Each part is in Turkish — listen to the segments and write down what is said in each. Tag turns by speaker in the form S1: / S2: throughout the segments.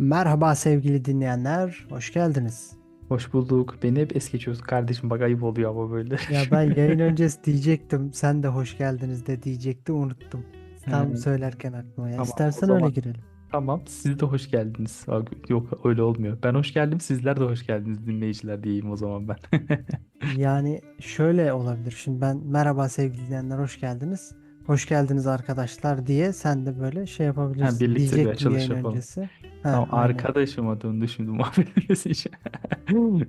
S1: Merhaba sevgili dinleyenler, hoş geldiniz.
S2: Hoş bulduk. Beni hep es geçiyorsun kardeşim. Bak ayıp oluyor ama böyle.
S1: Ya ben yayın öncesi diyecektim, sen de hoş geldiniz de diyecekti, unuttum. Tam
S2: He,
S1: söylerken aklıma ya.
S2: tamam
S1: İstersen öyle
S2: zaman.
S1: girelim.
S2: Tamam. Siz de hoş geldiniz. Yok öyle olmuyor. Ben hoş geldim. Sizler de hoş geldiniz dinleyiciler diyeyim o zaman ben.
S1: Yani şöyle olabilir. Şimdi ben merhaba sevgili dinleyenler, hoş geldiniz. Hoş geldiniz arkadaşlar diye sen de böyle şey
S2: Ha,
S1: yapabilirsin.
S2: birlikte bir
S1: Diyecektim
S2: açılış yapalım.
S1: öncesi. Ha,
S2: Tamam
S1: aynen.
S2: arkadaşıma döndü şimdi muhabbetimiz için.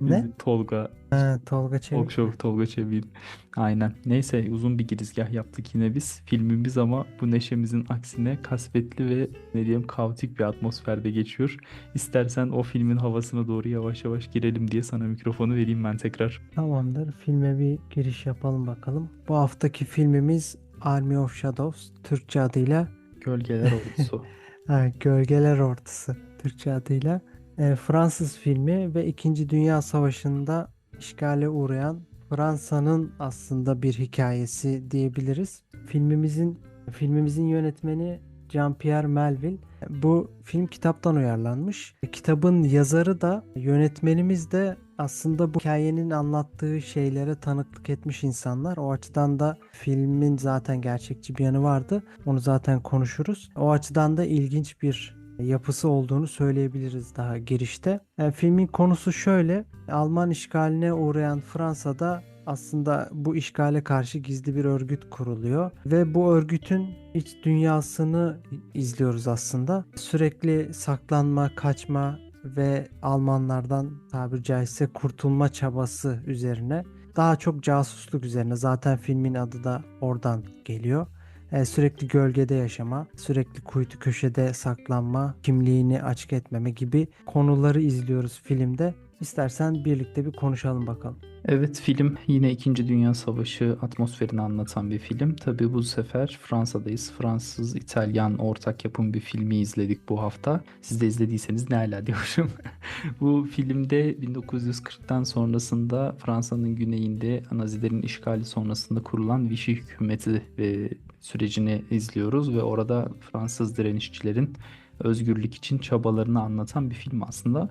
S1: Ne?
S2: Tolga.
S1: Ha, Tolga Çevik.
S2: Show Tolga Çevik'in. Aynen. Neyse uzun bir girizgah yaptık yine biz. Filmimiz ama bu neşemizin aksine kasvetli ve ne diyeyim kaotik bir atmosferde geçiyor. İstersen o filmin havasına doğru yavaş yavaş girelim diye sana mikrofonu vereyim ben tekrar.
S1: Tamamdır. Filme bir giriş yapalım bakalım. Bu haftaki filmimiz Army of Shadows, Türkçe adıyla
S2: Gölgeler Ordusu.
S1: Ha, Gölgeler Ordusu Türkçe adıyla e, Fransız filmi ve İkinci Dünya Savaşı'nda işgale uğrayan Fransa'nın aslında bir hikayesi diyebiliriz. Filmimizin filmimizin yönetmeni Jean-Pierre Melville. Bu film kitaptan uyarlanmış. E, Kitabın yazarı da yönetmenimiz de aslında bu hikayenin anlattığı şeylere tanıklık etmiş insanlar. O açıdan da filmin zaten gerçekçi bir yanı vardı. Onu zaten konuşuruz. O açıdan da ilginç bir yapısı olduğunu söyleyebiliriz daha girişte. Yani filmin konusu şöyle. Alman işgaline uğrayan Fransa'da aslında bu işgale karşı gizli bir örgüt kuruluyor ve bu örgütün iç dünyasını izliyoruz aslında. Sürekli saklanma, kaçma ve Almanlardan tabiri caizse kurtulma çabası üzerine daha çok casusluk üzerine zaten filmin adı da oradan geliyor. E, sürekli gölgede yaşama, sürekli kuytu köşede saklanma, kimliğini açık etmeme gibi konuları izliyoruz filmde. İstersen birlikte bir konuşalım bakalım.
S2: Evet film yine İkinci Dünya Savaşı atmosferini anlatan bir film. Tabii bu sefer Fransa'dayız. Fransız-İtalyan ortak yapım bir filmi izledik bu hafta. Siz de izlediyseniz ne hala diyorum. Bu filmde 1940'tan sonrasında Fransa'nın güneyinde Nazilerin işgali sonrasında kurulan Vichy hükümeti ve sürecini izliyoruz ve orada Fransız direnişçilerin özgürlük için çabalarını anlatan bir film aslında.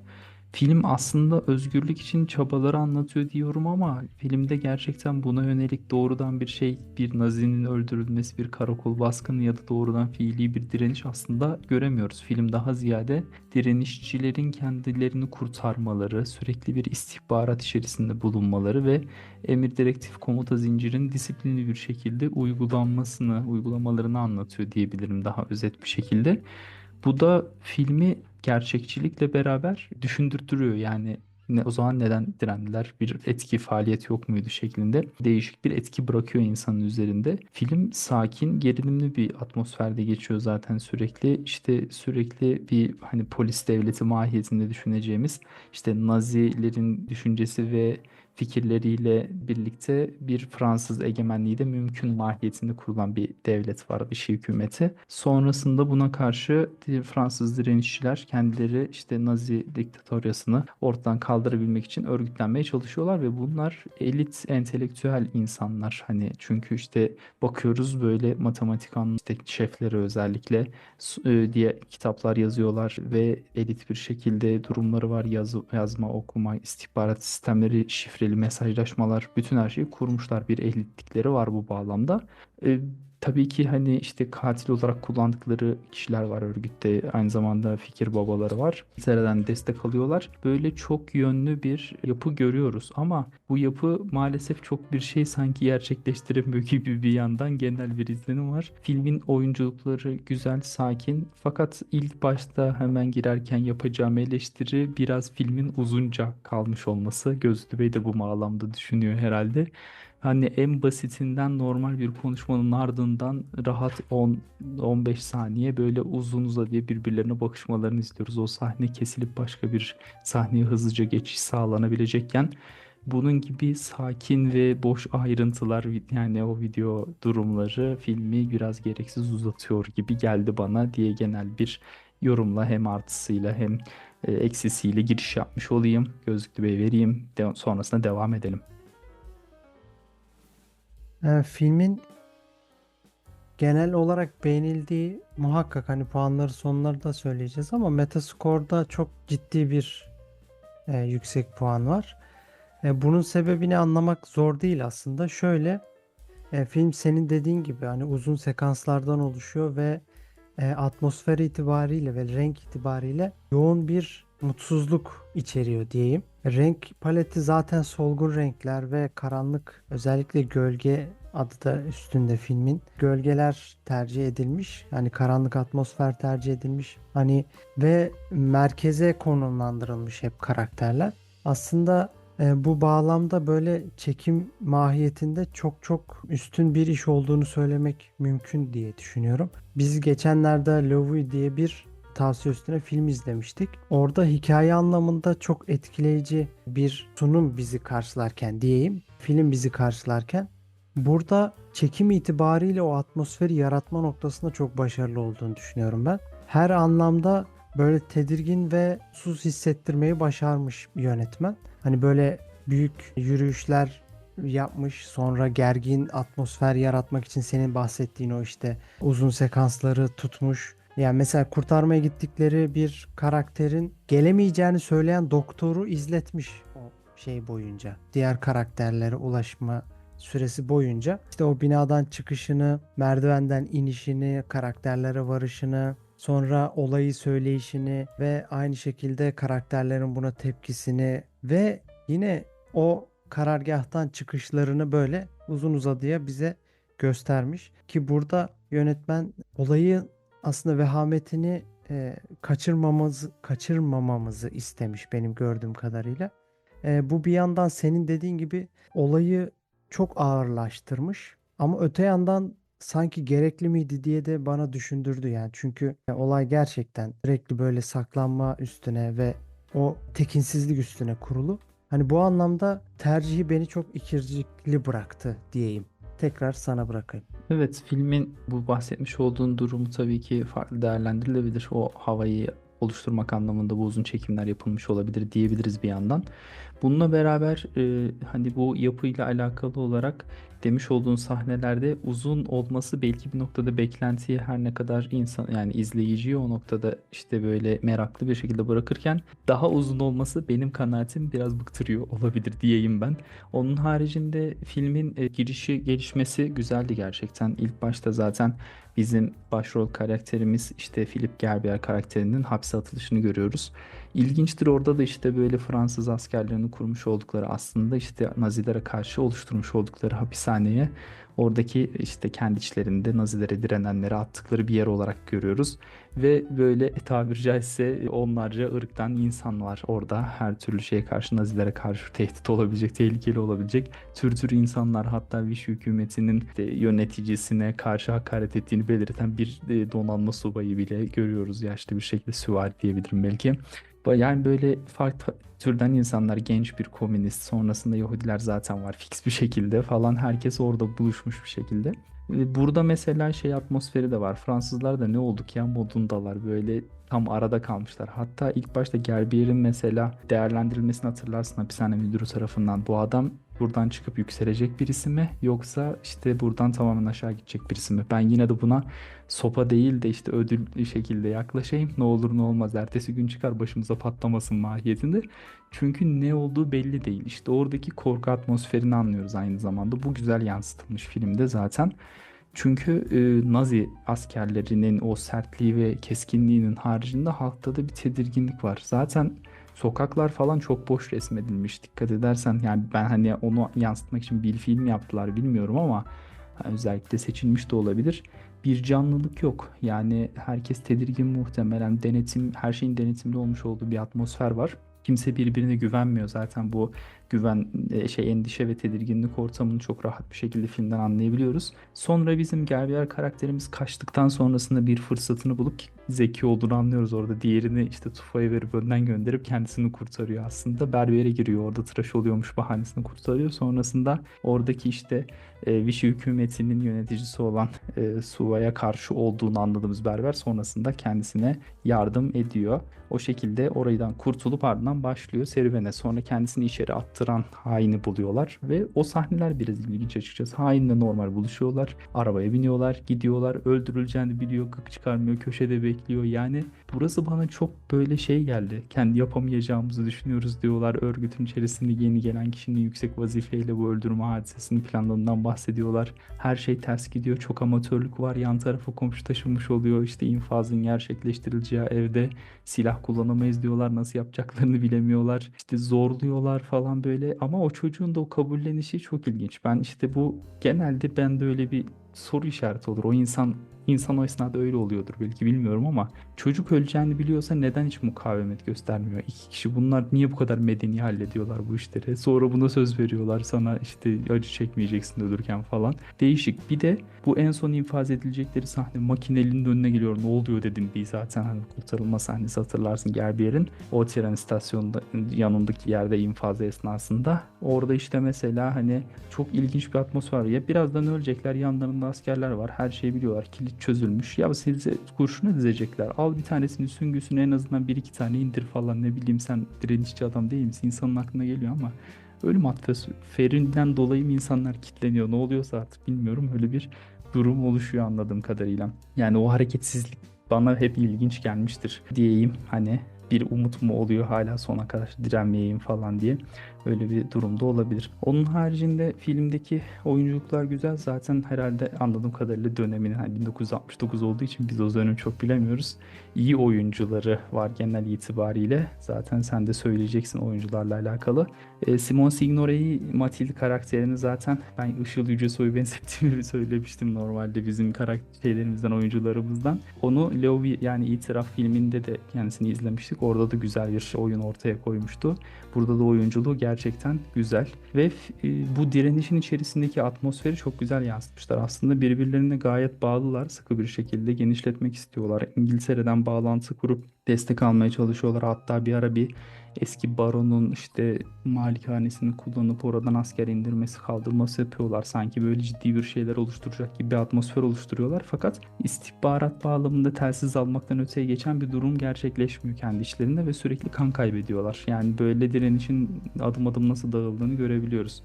S2: Film aslında özgürlük için çabaları anlatıyor diyorum ama filmde gerçekten buna yönelik doğrudan bir şey, bir Nazinin öldürülmesi, bir karakol baskını ya da doğrudan fiili bir direniş aslında göremiyoruz. Film daha ziyade direnişçilerin kendilerini kurtarmaları, sürekli bir istihbarat içerisinde bulunmaları ve emir direktif komuta zincirin disiplinli bir şekilde uygulanmasını, uygulamalarını anlatıyor diyebilirim daha özet bir şekilde. Bu da filmi gerçekçilikle beraber düşündürtüyor. Yani ne, o zaman neden direndiler? Bir etki faaliyet yok muydu şeklinde değişik bir etki bırakıyor insanın üzerinde. Film sakin, gerilimli bir atmosferde geçiyor zaten sürekli. İşte sürekli bir hani polis devleti mahiyetinde düşüneceğimiz işte Nazilerin düşüncesi ve fikirleriyle birlikte bir Fransız egemenliği de mümkün mahiyetinde kurulan bir devlet var, bir şey hükümeti. Sonrasında buna karşı Fransız direnişçiler kendileri işte Nazi diktatoryasını ortadan kaldırabilmek için örgütlenmeye çalışıyorlar ve bunlar elit entelektüel insanlar. Hani çünkü işte bakıyoruz böyle matematik işte şefleri özellikle e, diye kitaplar yazıyorlar ve elit bir şekilde durumları var. Yazı, yazma, okuma, istihbarat sistemleri, şifreli mesajlaşmalar, bütün her şeyi kurmuşlar. Bir elitlikleri var bu bağlamda. E, tabii ki hani işte katil olarak kullandıkları kişiler var örgütte. Aynı zamanda fikir babaları var. İngiltere'den destek alıyorlar. Böyle çok yönlü bir yapı görüyoruz ama bu yapı maalesef çok bir şey sanki gerçekleştiremiyor gibi bir yandan genel bir izlenim var. Filmin oyunculukları güzel, sakin fakat ilk başta hemen girerken yapacağım eleştiri biraz filmin uzunca kalmış olması. Gözlü Bey de bu bağlamda düşünüyor herhalde. Hani en basitinden normal bir konuşmanın ardından rahat 10-15 saniye böyle uzun uzadıya birbirlerine bakışmalarını istiyoruz. O sahne kesilip başka bir sahneye hızlıca geçiş sağlanabilecekken bunun gibi sakin ve boş ayrıntılar yani o video durumları filmi biraz gereksiz uzatıyor gibi geldi bana diye genel bir yorumla hem artısıyla hem e, eksisiyle giriş yapmış olayım. Gözlüklü Bey vereyim. De- sonrasında devam edelim.
S1: E, filmin genel olarak beğenildiği muhakkak hani puanları sonlarda söyleyeceğiz ama Metascore'da çok ciddi bir e, yüksek puan var. E, bunun sebebini anlamak zor değil aslında. Şöyle e, film senin dediğin gibi hani uzun sekanslardan oluşuyor ve e, atmosfer itibariyle ve renk itibariyle yoğun bir mutsuzluk içeriyor diyeyim. Renk paleti zaten solgun renkler ve karanlık özellikle gölge adı da üstünde filmin. Gölgeler tercih edilmiş. Yani karanlık atmosfer tercih edilmiş. Hani ve merkeze konumlandırılmış hep karakterler. Aslında e, bu bağlamda böyle çekim mahiyetinde çok çok üstün bir iş olduğunu söylemek mümkün diye düşünüyorum. Biz geçenlerde Louis diye bir tavsiye üstüne film izlemiştik. Orada hikaye anlamında çok etkileyici bir sunum bizi karşılarken diyeyim. Film bizi karşılarken burada çekim itibariyle o atmosferi yaratma noktasında çok başarılı olduğunu düşünüyorum ben. Her anlamda böyle tedirgin ve sus hissettirmeyi başarmış yönetmen. Hani böyle büyük yürüyüşler yapmış sonra gergin atmosfer yaratmak için senin bahsettiğin o işte uzun sekansları tutmuş. Yani mesela kurtarmaya gittikleri bir karakterin gelemeyeceğini söyleyen doktoru izletmiş o şey boyunca. Diğer karakterlere ulaşma süresi boyunca işte o binadan çıkışını, merdivenden inişini, karakterlere varışını, sonra olayı söyleyişini ve aynı şekilde karakterlerin buna tepkisini ve yine o karargahtan çıkışlarını böyle uzun uzadıya bize göstermiş ki burada yönetmen olayı aslında vehametini e, kaçırmamamızı kaçırmamamızı istemiş benim gördüğüm kadarıyla. E, bu bir yandan senin dediğin gibi olayı çok ağırlaştırmış ama öte yandan sanki gerekli miydi diye de bana düşündürdü yani. Çünkü olay gerçekten sürekli böyle saklanma üstüne ve o tekinsizlik üstüne kurulu. Hani bu anlamda tercihi beni çok ikircikli bıraktı diyeyim. Tekrar sana bırakayım.
S2: Evet, filmin bu bahsetmiş olduğun durumu tabii ki farklı değerlendirilebilir. O havayı oluşturmak anlamında bu uzun çekimler yapılmış olabilir diyebiliriz bir yandan. Bununla beraber e, hani bu yapıyla alakalı olarak demiş olduğun sahnelerde uzun olması belki bir noktada beklentiyi her ne kadar insan yani izleyiciyi o noktada işte böyle meraklı bir şekilde bırakırken daha uzun olması benim kanaatim biraz bıktırıyor olabilir diyeyim ben. Onun haricinde filmin e, girişi gelişmesi güzeldi gerçekten. İlk başta zaten bizim başrol karakterimiz işte Philip Gerbier karakterinin hapse atılışını görüyoruz. İlginçtir orada da işte böyle Fransız askerlerinin kurmuş oldukları aslında işte Nazilere karşı oluşturmuş oldukları hapishaneye oradaki işte kendi içlerinde Nazilere direnenleri attıkları bir yer olarak görüyoruz. Ve böyle e, tabiri caizse onlarca ırktan insan var orada. Her türlü şeye karşı Nazilere karşı tehdit olabilecek, tehlikeli olabilecek tür tür insanlar. Hatta Vichy hükümetinin yöneticisine karşı hakaret ettiğini belirten bir e, donanma subayı bile görüyoruz. Yaşlı bir şekilde süvari diyebilirim belki. Yani böyle farklı türden insanlar, genç bir komünist, sonrasında Yahudiler zaten var fix bir şekilde falan. Herkes orada buluşmuş bir şekilde. Burada mesela şey atmosferi de var. Fransızlar da ne olduk ya modundalar. Böyle tam arada kalmışlar. Hatta ilk başta Gerbier'in mesela değerlendirilmesini hatırlarsın hapishane müdürü tarafından. Bu adam buradan çıkıp yükselecek birisi mi yoksa işte buradan tamamen aşağı gidecek birisi mi? Ben yine de buna sopa değil de işte ödül şekilde yaklaşayım. Ne olur ne olmaz ertesi gün çıkar başımıza patlamasın mahiyetinde. Çünkü ne olduğu belli değil. İşte oradaki korku atmosferini anlıyoruz aynı zamanda. Bu güzel yansıtılmış filmde zaten. Çünkü e, Nazi askerlerinin o sertliği ve keskinliğinin haricinde halkta da bir tedirginlik var. Zaten sokaklar falan çok boş resmedilmiş. Dikkat edersen yani ben hani onu yansıtmak için bir film yaptılar bilmiyorum ama özellikle seçilmiş de olabilir. Bir canlılık yok. Yani herkes tedirgin muhtemelen. Denetim, her şeyin denetimli olmuş olduğu bir atmosfer var. Kimse birbirine güvenmiyor zaten bu güven e, şey endişe ve tedirginlik ortamını çok rahat bir şekilde filmden anlayabiliyoruz. Sonra bizim Gervier karakterimiz kaçtıktan sonrasında bir fırsatını bulup zeki olduğunu anlıyoruz orada. Diğerini işte Tufa'ya verip önden gönderip kendisini kurtarıyor aslında. Berbere giriyor orada tıraş oluyormuş bahanesini kurtarıyor. Sonrasında oradaki işte e, Vichy hükümetinin yöneticisi olan e, Suva'ya karşı olduğunu anladığımız berber sonrasında kendisine yardım ediyor. O şekilde oraydan kurtulup ardından başlıyor serüvene. Sonra kendisini içeri attıran haini buluyorlar ve o sahneler biraz ilginç açıkçası. Hainle normal buluşuyorlar. Arabaya biniyorlar, gidiyorlar. Öldürüleceğini biliyor, gık çıkarmıyor, köşede bekliyor. Yani burası bana çok böyle şey geldi. Kendi yapamayacağımızı düşünüyoruz diyorlar. Örgütün içerisinde yeni gelen kişinin yüksek vazifeyle bu öldürme hadisesini planladığından bahsediyorlar. Her şey ters gidiyor. Çok amatörlük var. Yan tarafa komşu taşınmış oluyor. İşte infazın gerçekleştirileceği evde silah kullanamayız diyorlar. Nasıl yapacaklarını bilemiyorlar. İşte zorluyorlar falan böyle. Ama o çocuğun da o kabullenişi çok ilginç. Ben işte bu genelde bende öyle bir soru işareti olur. O insan insan o esnada öyle oluyordur belki bilmiyorum ama çocuk öleceğini biliyorsa neden hiç mukavemet göstermiyor? İki kişi bunlar niye bu kadar medeni hallediyorlar bu işleri? Sonra buna söz veriyorlar sana işte acı çekmeyeceksin ölürken falan. Değişik. Bir de bu en son infaz edilecekleri sahne makinelinin önüne geliyor. Ne oluyor dedim bir zaten hani kurtarılma sahnesi hatırlarsın Gerbiyer'in. O tren istasyonunda yanındaki yerde infazı esnasında. Orada işte mesela hani çok ilginç bir atmosfer. Ya birazdan ölecekler yanlarında askerler var. Her şeyi biliyorlar. Kilit çözülmüş. Ya size kurşuna dizecekler. Al bir tanesini süngüsünü en azından bir iki tane indir falan ne bileyim sen direnişçi adam değil misin? İnsanın aklına geliyor ama ölüm atmosferinden dolayı mı insanlar kitleniyor? Ne oluyorsa artık bilmiyorum. Öyle bir durum oluşuyor anladığım kadarıyla. Yani o hareketsizlik bana hep ilginç gelmiştir diyeyim. Hani bir umut mu oluyor hala sona kadar direnmeyeyim falan diye. Öyle bir durumda olabilir. Onun haricinde filmdeki oyunculuklar güzel. Zaten herhalde anladığım kadarıyla döneminin hani 1969 olduğu için biz o dönemi çok bilemiyoruz. İyi oyuncuları var genel itibariyle. Zaten sen de söyleyeceksin oyuncularla alakalı. E, Simon Signore'yi Matilde karakterini zaten ben Işıl Yücesoy'u benzettiğimi söylemiştim normalde bizim karakterlerimizden, oyuncularımızdan. Onu Leo yani İtiraf filminde de kendisini izlemiştik. Orada da güzel bir oyun ortaya koymuştu. Burada da oyunculuğu gerçekten güzel ve e, bu direnişin içerisindeki atmosferi çok güzel yansıtmışlar. Aslında birbirlerine gayet bağlılar. Sıkı bir şekilde genişletmek istiyorlar. İngiltere'den bağlantı kurup destek almaya çalışıyorlar. Hatta bir ara bir eski baronun işte malikanesini kullanıp oradan asker indirmesi kaldırması yapıyorlar. Sanki böyle ciddi bir şeyler oluşturacak gibi bir atmosfer oluşturuyorlar. Fakat istihbarat bağlamında telsiz almaktan öteye geçen bir durum gerçekleşmiyor kendi işlerinde ve sürekli kan kaybediyorlar. Yani böyle direnişin adım adım nasıl dağıldığını görebiliyoruz.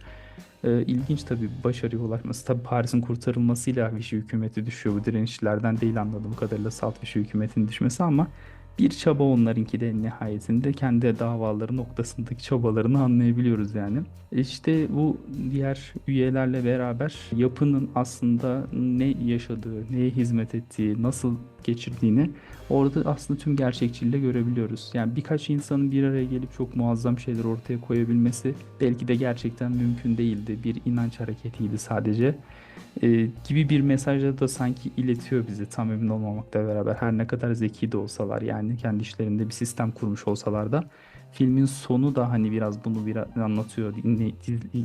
S2: Ee, ilginç tabii başarıya ulaşması. Tabii Paris'in kurtarılmasıyla Vichy hükümeti düşüyor. Bu direnişlerden değil anladığım kadarıyla salt Vichy hükümetin düşmesi ama bir çaba onlarınki de nihayetinde kendi davaları noktasındaki çabalarını anlayabiliyoruz yani. İşte bu diğer üyelerle beraber yapının aslında ne yaşadığı, neye hizmet ettiği, nasıl geçirdiğini orada aslında tüm gerçekçiliğiyle görebiliyoruz. Yani birkaç insanın bir araya gelip çok muazzam şeyler ortaya koyabilmesi belki de gerçekten mümkün değildi. Bir inanç hareketiydi sadece. Ee, gibi bir mesajı da sanki iletiyor bize tam emin olmamakla beraber her ne kadar zeki de olsalar yani kendi işlerinde bir sistem kurmuş olsalar da filmin sonu da hani biraz bunu biraz anlatıyor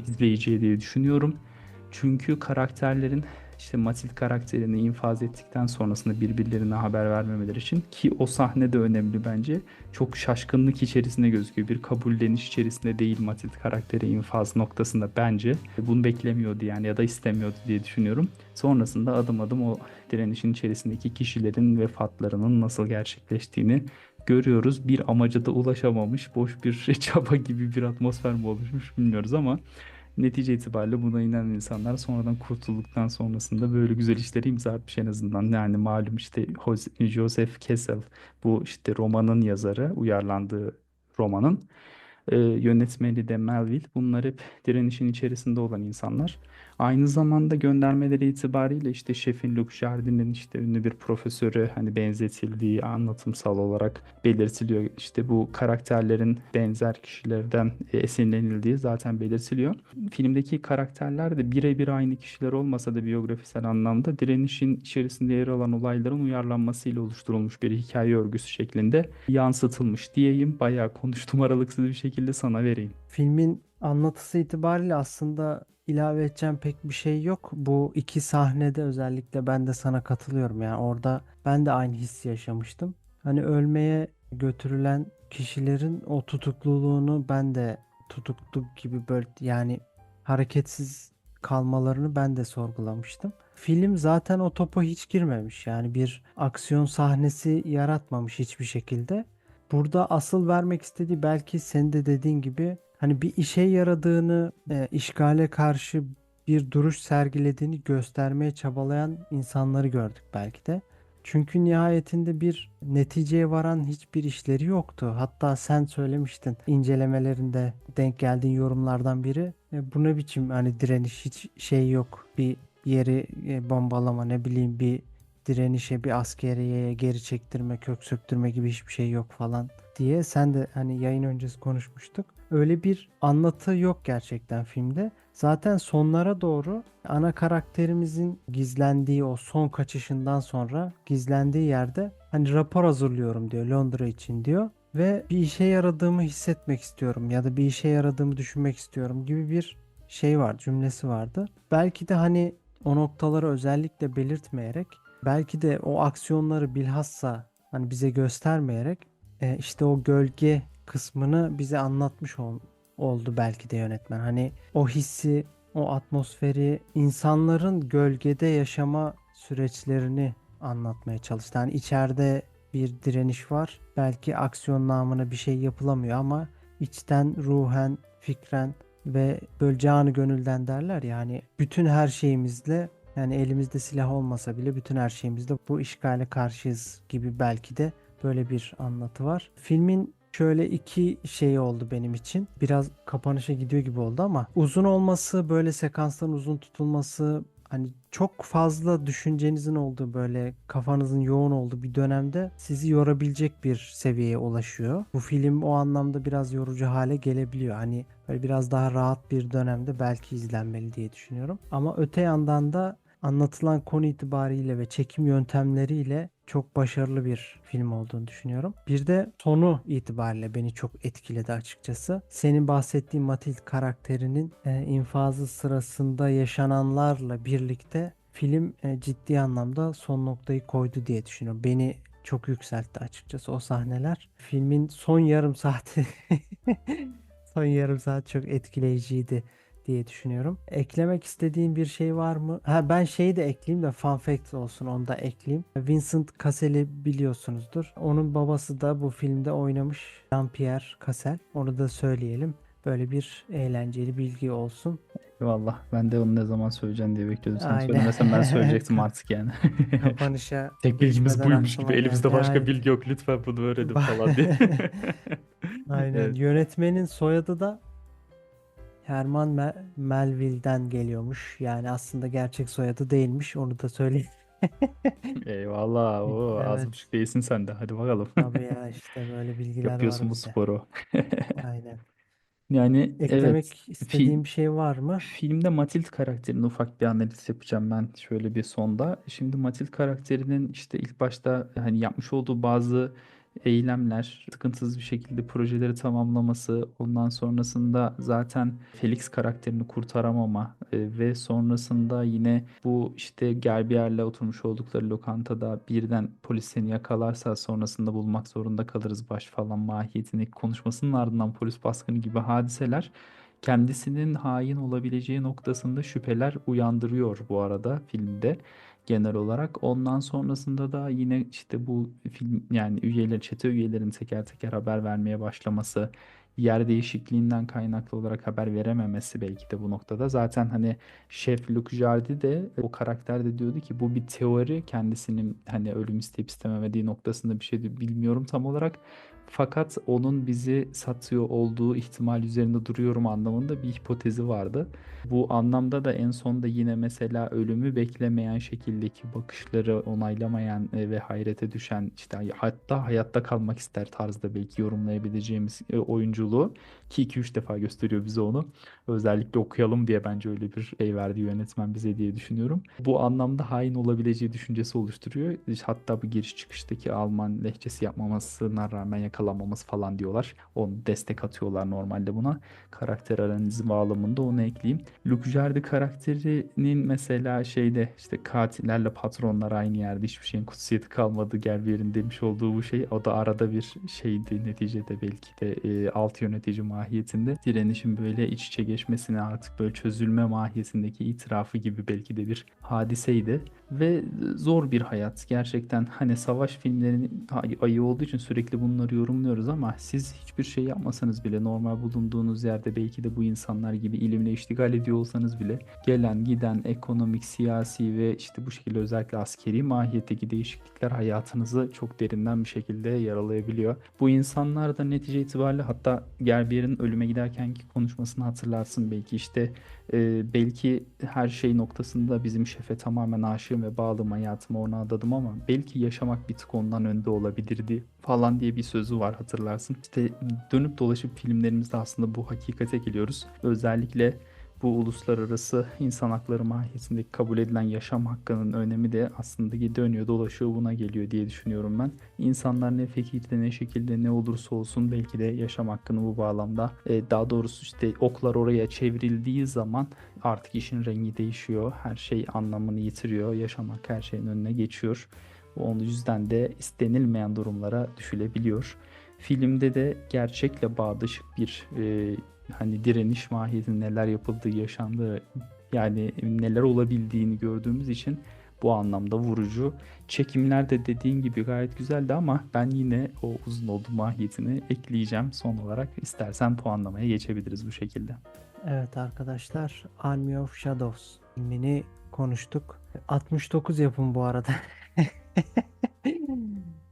S2: izleyiciye diye düşünüyorum. Çünkü karakterlerin işte Matilda karakterini infaz ettikten sonrasında birbirlerine haber vermemeleri için ki o sahne de önemli bence. Çok şaşkınlık içerisinde gözüküyor. Bir kabulleniş içerisinde değil Matilda karakteri infaz noktasında bence. Bunu beklemiyordu yani ya da istemiyordu diye düşünüyorum. Sonrasında adım adım o direnişin içerisindeki kişilerin vefatlarının nasıl gerçekleştiğini görüyoruz. Bir amaca da ulaşamamış boş bir çaba gibi bir atmosfer mi oluşmuş bilmiyoruz ama netice itibariyle buna inanan insanlar sonradan kurtulduktan sonrasında böyle güzel işleri imza etmiş en azından. Yani malum işte Joseph Kessel bu işte romanın yazarı uyarlandığı romanın e, yönetmeni de Melville bunlar hep direnişin içerisinde olan insanlar. Aynı zamanda göndermeleri itibariyle işte şefin Luc Jardin'in işte ünlü bir profesörü hani benzetildiği anlatımsal olarak belirtiliyor. İşte bu karakterlerin benzer kişilerden e, esinlenildiği zaten belirtiliyor. Filmdeki karakterler de birebir aynı kişiler olmasa da biyografisel anlamda direnişin içerisinde yer alan olayların uyarlanmasıyla oluşturulmuş bir hikaye örgüsü şeklinde yansıtılmış diyeyim. Bayağı konuştum aralıksız bir şekilde sana vereyim.
S1: Filmin anlatısı itibariyle aslında ilave edeceğim pek bir şey yok. Bu iki sahnede özellikle ben de sana katılıyorum. Yani orada ben de aynı hissi yaşamıştım. Hani ölmeye götürülen kişilerin o tutukluluğunu ben de tutuklu gibi böyle yani hareketsiz kalmalarını ben de sorgulamıştım. Film zaten o topa hiç girmemiş. Yani bir aksiyon sahnesi yaratmamış hiçbir şekilde. Burada asıl vermek istediği belki senin de dediğin gibi hani bir işe yaradığını, e, işgale karşı bir duruş sergilediğini göstermeye çabalayan insanları gördük belki de. Çünkü nihayetinde bir neticeye varan hiçbir işleri yoktu. Hatta sen söylemiştin incelemelerinde denk geldiğin yorumlardan biri. E, bu ne biçim hani direniş hiç şey yok. Bir yeri e, bombalama ne bileyim bir direnişe bir askeriyeye geri çektirme kök söktürme gibi hiçbir şey yok falan diye sen de hani yayın öncesi konuşmuştuk. Öyle bir anlatı yok gerçekten filmde. Zaten sonlara doğru ana karakterimizin gizlendiği o son kaçışından sonra gizlendiği yerde hani rapor hazırlıyorum diyor Londra için diyor ve bir işe yaradığımı hissetmek istiyorum ya da bir işe yaradığımı düşünmek istiyorum gibi bir şey var cümlesi vardı. Belki de hani o noktaları özellikle belirtmeyerek belki de o aksiyonları bilhassa hani bize göstermeyerek e, işte o gölge kısmını bize anlatmış ol- oldu belki de yönetmen. Hani o hissi, o atmosferi, insanların gölgede yaşama süreçlerini anlatmaya çalıştı. Yani içeride bir direniş var. Belki aksiyon namına bir şey yapılamıyor ama içten, ruhen, fikren ve böyle canı gönülden derler ya hani bütün her şeyimizle yani elimizde silah olmasa bile bütün her şeyimizle bu işgale karşıyız gibi belki de böyle bir anlatı var. Filmin şöyle iki şey oldu benim için. Biraz kapanışa gidiyor gibi oldu ama uzun olması, böyle sekansların uzun tutulması hani çok fazla düşüncenizin olduğu böyle kafanızın yoğun olduğu bir dönemde sizi yorabilecek bir seviyeye ulaşıyor. Bu film o anlamda biraz yorucu hale gelebiliyor. Hani böyle biraz daha rahat bir dönemde belki izlenmeli diye düşünüyorum. Ama öte yandan da anlatılan konu itibariyle ve çekim yöntemleriyle çok başarılı bir film olduğunu düşünüyorum. Bir de sonu itibariyle beni çok etkiledi açıkçası. Senin bahsettiğin Matilda karakterinin e, infazı sırasında yaşananlarla birlikte film e, ciddi anlamda son noktayı koydu diye düşünüyorum. Beni çok yükseltti açıkçası o sahneler. Filmin son yarım saati son yarım saat çok etkileyiciydi diye düşünüyorum. Eklemek istediğin bir şey var mı? Ha ben şeyi de ekleyeyim de fun fact olsun onu da ekleyeyim. Vincent Cassel'i biliyorsunuzdur. Onun babası da bu filmde oynamış Jean-Pierre Cassel. Onu da söyleyelim. Böyle bir eğlenceli bilgi olsun.
S2: Eyvallah. Ben de onu ne zaman söyleyeceğim diye bekliyordum. Sen
S1: Aynen.
S2: söylemesen ben söyleyecektim artık yani.
S1: Kapanışa
S2: Tek bilgimiz buymuş gibi. Elimizde
S1: geldi.
S2: başka bilgi yok. Lütfen bunu öğrenin falan diye.
S1: Aynen.
S2: Evet.
S1: Yönetmenin soyadı da Herman Mel- Melville'den geliyormuş. Yani aslında gerçek soyadı değilmiş. Onu da söyleyeyim.
S2: Eyvallah. Az
S1: Evet.
S2: buçuk değilsin sen de. Hadi bakalım.
S1: Tabii ya işte böyle bilgiler var
S2: Yapıyorsun bu sporu.
S1: Aynen.
S2: Yani
S1: Eklemek
S2: evet.
S1: istediğim bir şey var mı?
S2: filmde Matilda karakterinin ufak bir analiz yapacağım ben şöyle bir sonda. Şimdi Matilda karakterinin işte ilk başta hani yapmış olduğu bazı eylemler, sıkıntısız bir şekilde projeleri tamamlaması, ondan sonrasında zaten Felix karakterini kurtaramama e, ve sonrasında yine bu işte Gerbiyer'le oturmuş oldukları lokantada birden polis seni yakalarsa sonrasında bulmak zorunda kalırız baş falan mahiyetindeki konuşmasının ardından polis baskını gibi hadiseler kendisinin hain olabileceği noktasında şüpheler uyandırıyor bu arada filmde genel olarak. Ondan sonrasında da yine işte bu film yani üyeler, çete üyelerinin teker teker haber vermeye başlaması, yer değişikliğinden kaynaklı olarak haber verememesi belki de bu noktada. Zaten hani Şef Luc Jardy de o karakter de diyordu ki bu bir teori kendisinin hani ölüm isteyip istememediği noktasında bir şey bilmiyorum tam olarak. Fakat onun bizi satıyor olduğu ihtimal üzerinde duruyorum anlamında bir hipotezi vardı. Bu anlamda da en sonda yine mesela ölümü beklemeyen şekildeki bakışları onaylamayan e, ve hayrete düşen işte hatta hayatta kalmak ister tarzda belki yorumlayabileceğimiz e, oyunculuğu ki 2-3 defa gösteriyor bize onu. Özellikle okuyalım diye bence öyle bir şey verdi yönetmen bize diye düşünüyorum. Bu anlamda hain olabileceği düşüncesi oluşturuyor. Hatta bu giriş çıkıştaki Alman lehçesi yapmamasına rağmen yakalanmaması falan diyorlar. Onu destek atıyorlar normalde buna. Karakter analizi bağlamında onu ekleyeyim. Luke karakterinin mesela şeyde işte katillerle patronlar aynı yerde hiçbir şeyin kutsiyeti kalmadı gel bir yerin demiş olduğu bu şey o da arada bir şeydi neticede belki de e, alt yönetici mahiyetinde direnişin böyle iç içe geçmesine artık böyle çözülme mahiyetindeki itirafı gibi belki de bir hadiseydi ve zor bir hayat gerçekten hani savaş filmlerinin ay- ayı olduğu için sürekli bunları yorumluyoruz ama siz hiçbir şey yapmasanız bile normal bulunduğunuz yerde belki de bu insanlar gibi ilimle iştigal ediyor olsanız bile gelen giden ekonomik siyasi ve işte bu şekilde özellikle askeri mahiyetteki değişiklikler hayatınızı çok derinden bir şekilde yaralayabiliyor. Bu insanlar da netice itibariyle hatta Gerber'in ölüme giderkenki konuşmasını hatırlarsın belki işte e, belki her şey noktasında bizim şefe tamamen aşığım ve bağlım hayatımı ona adadım ama belki yaşamak bir tık ondan önde olabilirdi falan diye bir sözü var hatırlarsın. İşte dönüp dolaşıp filmlerimizde aslında bu hakikate geliyoruz. Özellikle bu uluslararası insan hakları mahiyetindeki kabul edilen yaşam hakkının önemi de aslında dönüyor dolaşıyor buna geliyor diye düşünüyorum ben. İnsanlar ne fikirde ne şekilde ne olursa olsun belki de yaşam hakkını bu bağlamda e, daha doğrusu işte oklar oraya çevrildiği zaman artık işin rengi değişiyor. Her şey anlamını yitiriyor. Yaşamak her şeyin önüne geçiyor. O yüzden de istenilmeyen durumlara düşülebiliyor. Filmde de gerçekle bağdaşık bir e, hani direniş mahiyetinde neler yapıldığı, yaşandığı yani neler olabildiğini gördüğümüz için bu anlamda vurucu. Çekimler de dediğin gibi gayet güzeldi ama ben yine o uzun oldu mahiyetini ekleyeceğim son olarak. İstersen puanlamaya geçebiliriz bu şekilde.
S1: Evet arkadaşlar Army of Shadows filmini konuştuk. 69 yapım bu arada.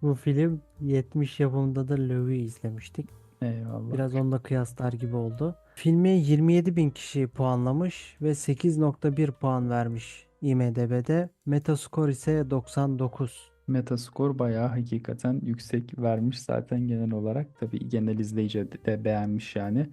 S1: Bu film 70 yapımında da Löw'ü izlemiştik.
S2: Eyvallah.
S1: Biraz onunla kıyaslar gibi oldu. Filmi 27 bin kişi puanlamış ve 8.1 puan vermiş IMDb'de. Metascore ise 99.
S2: Metascore bayağı hakikaten yüksek vermiş zaten genel olarak. Tabii genel izleyici de beğenmiş yani.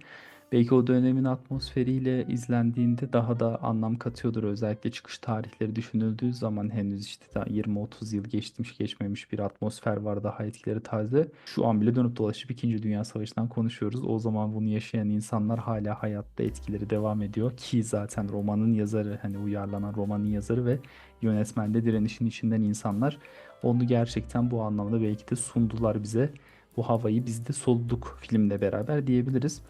S2: Belki o dönemin atmosferiyle izlendiğinde daha da anlam katıyordur. Özellikle çıkış tarihleri düşünüldüğü zaman henüz işte daha 20-30 yıl geçmiş geçmemiş bir atmosfer var. Daha etkileri taze. Şu an bile dönüp dolaşıp 2. Dünya Savaşı'ndan konuşuyoruz. O zaman bunu yaşayan insanlar hala hayatta etkileri devam ediyor. Ki zaten romanın yazarı hani uyarlanan romanın yazarı ve yönetmen de direnişin içinden insanlar. Onu gerçekten bu anlamda belki de sundular bize. Bu havayı biz de soluduk filmle beraber diyebiliriz.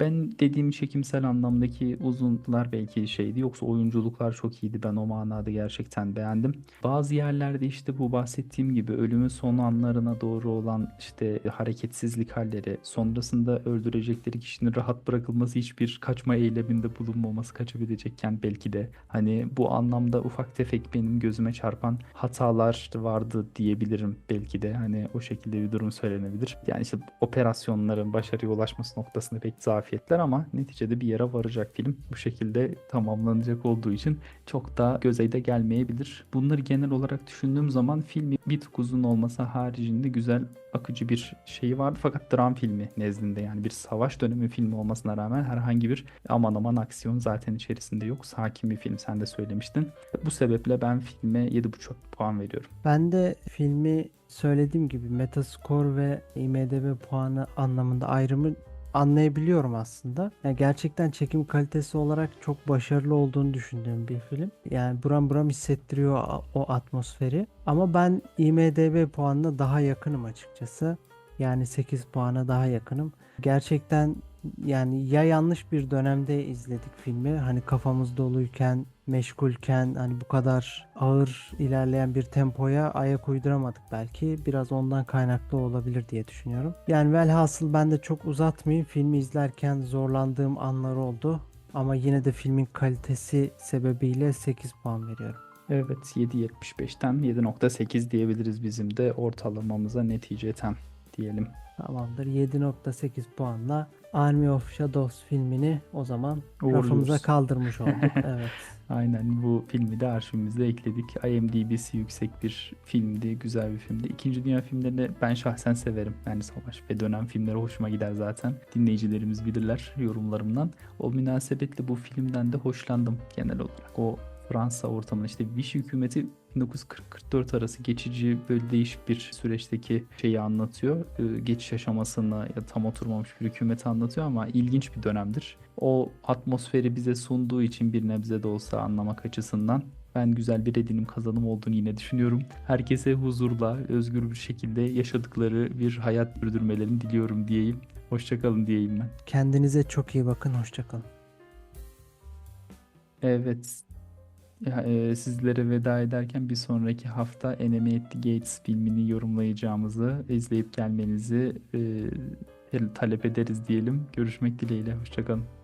S2: Ben dediğim çekimsel anlamdaki uzunlar belki şeydi yoksa oyunculuklar çok iyiydi. Ben o manada gerçekten beğendim. Bazı yerlerde işte bu bahsettiğim gibi ölümün son anlarına doğru olan işte hareketsizlik halleri, sonrasında öldürecekleri kişinin rahat bırakılması hiçbir kaçma eyleminde bulunmaması kaçabilecekken belki de hani bu anlamda ufak tefek benim gözüme çarpan hatalar vardı diyebilirim belki de hani o şekilde bir durum söylenebilir. Yani işte operasyonların başarıya ulaşması noktasında pek zafiyetler ama neticede bir yere varacak film bu şekilde tamamlanacak olduğu için çok da göze de gelmeyebilir. Bunları genel olarak düşündüğüm zaman filmi bir tık uzun olması haricinde güzel akıcı bir şeyi vardı fakat dram filmi nezdinde yani bir savaş dönemi filmi olmasına rağmen herhangi bir aman aman aksiyon zaten içerisinde yok. Sakin bir film sen de söylemiştin. Bu sebeple ben filme 7.5 puan veriyorum.
S1: Ben de filmi söylediğim gibi Metascore ve IMDb puanı anlamında ayrımı anlayabiliyorum aslında. Yani gerçekten çekim kalitesi olarak çok başarılı olduğunu düşündüğüm bir film. Yani buram buram hissettiriyor o atmosferi. Ama ben IMDb puanına daha yakınım açıkçası. Yani 8 puana daha yakınım. Gerçekten yani ya yanlış bir dönemde izledik filmi. Hani kafamız doluyken, meşgulken hani bu kadar ağır ilerleyen bir tempoya ayak uyduramadık belki. Biraz ondan kaynaklı olabilir diye düşünüyorum. Yani velhasıl ben de çok uzatmayayım. Filmi izlerken zorlandığım anlar oldu. Ama yine de filmin kalitesi sebebiyle 8 puan veriyorum.
S2: Evet 7.75'ten 7.8 diyebiliriz bizim de ortalamamıza neticeten diyelim.
S1: Tamamdır. 7.8 puanla Army of Shadows filmini o zaman
S2: Uğurluyoruz.
S1: rafımıza kaldırmış olduk. evet.
S2: Aynen bu filmi de arşivimize ekledik. IMDb'si yüksek bir filmdi, güzel bir filmdi. İkinci Dünya filmlerini ben şahsen severim. Yani savaş ve dönem filmleri hoşuma gider zaten. Dinleyicilerimiz bilirler yorumlarımdan. O münasebetle bu filmden de hoşlandım genel olarak. O Fransa ortamında işte Vichy hükümeti 1940-44 arası geçici böyle değişik bir süreçteki şeyi anlatıyor. Ee, geçiş aşamasını ya tam oturmamış bir hükümeti anlatıyor ama ilginç bir dönemdir. O atmosferi bize sunduğu için bir nebze de olsa anlamak açısından ben güzel bir edinim kazanım olduğunu yine düşünüyorum. Herkese huzurla, özgür bir şekilde yaşadıkları bir hayat sürdürmelerini diliyorum diyeyim. Hoşçakalın diyeyim ben.
S1: Kendinize çok iyi bakın. Hoşçakalın.
S2: Evet. E, sizlere veda ederken bir sonraki hafta Enemy at the Gates filmini yorumlayacağımızı, izleyip gelmenizi e, talep ederiz diyelim. Görüşmek dileğiyle. Hoşçakalın.